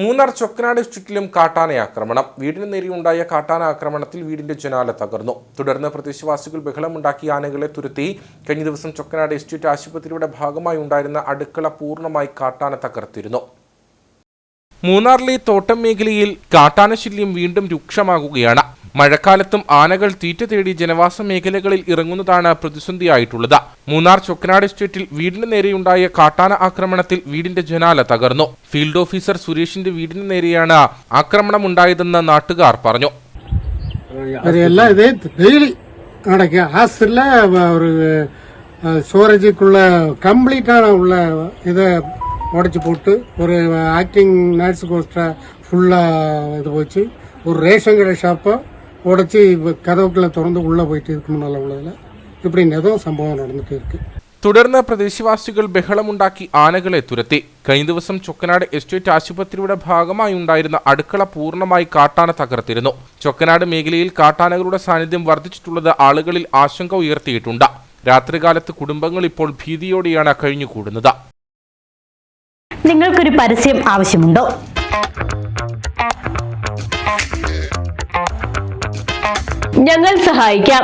മൂന്നാർ ചൊക്കനാട് ചുറ്റിലും കാട്ടാന ആക്രമണം. വീടിന് നേരെയുണ്ടായ കാട്ടാന ആക്രമണത്തിൽ വീടിന്റെ ജനാല തകർന്നു. തുടർന്ന് പ്രദേശവാസികൾ ബഹളമുണ്ടാക്കി ആനകളെ തുരുത്തി. കഴിഞ്ഞ ദിവസം ചൊക്കനാട് എസ്റ്റേറ്റ് ആശുപത്രിയുടെ ഭാഗമായി ഉണ്ടായിരുന്ന അടുക്കള പൂർണമായി കാട്ടാന തകർത്തിരുന്നു. മൂന്നാറിലെ തോട്ടം മേഖലയിൽ കാട്ടാനശല്യം വീണ്ടും രൂക്ഷമാകുകയാണ്. മഴക്കാലത്തും ആനകൾ തീറ്റ തേടി ജനവാസ മേഖലകളിൽ ഇറങ്ങുന്നതാണ് പ്രതിസന്ധിയായിട്ടുള്ളത്. മൂന്നാർ ചൊക്കനാട് എസ്റ്റേറ്റിൽ വീടിന് നേരെയുണ്ടായ കാട്ടാന ആക്രമണത്തിൽ വീടിന്റെ ജനാല തകർന്നു ഫീൽഡ് ഓഫീസർ സുരേഷിന്റെ വീടിന് നേരെയാണ് ആക്രമണമുണ്ടായതെന്ന് നാട്ടുകാർ പറഞ്ഞു அது எல்லாம் இதே டெய்லி நடக்கும் ஹாஸ்டலில் ஒரு ஸ்டோரேஜுக்குள்ள கம்ப்ளீட்டான உள்ள இதை உடச்சி போட்டு ஒரு ஆக்டிங் நர்ஸ் கோஸ்டா ஃபுல்லாக இது போச்சு ஒரு ரேஷன் கடை ஷாப்பை உடச்சி கதவுக்குள்ள திறந்து உள்ளே போயிட்டு இதுக்கு முன்னால் உள்ளதில் இப்படி எதுவும் சம்பவம் நடந்துட்டு இருக்கு തുടർന്ന് പ്രദേശവാസികൾ ബഹളമുണ്ടാക്കി ആനകളെ തുരത്തി കഴിഞ്ഞ ദിവസം ചൊക്കനാട് എസ്റ്റേറ്റ് ആശുപത്രിയുടെ ഭാഗമായി ഉണ്ടായിരുന്ന അടുക്കള പൂർണ്ണമായി കാട്ടാന തകർത്തിരുന്നു ചൊക്കനാട് മേഖലയിൽ കാട്ടാനകളുടെ സാന്നിധ്യം വർദ്ധിച്ചിട്ടുള്ളത് ആളുകളിൽ ആശങ്ക ഉയർത്തിയിട്ടുണ്ട് രാത്രികാലത്ത് കുടുംബങ്ങൾ ഇപ്പോൾ ഭീതിയോടെയാണ് കഴിഞ്ഞുകൂടുന്നത് നിങ്ങൾക്കൊരു പരസ്യം ആവശ്യമുണ്ടോ ഞങ്ങൾ സഹായിക്കാം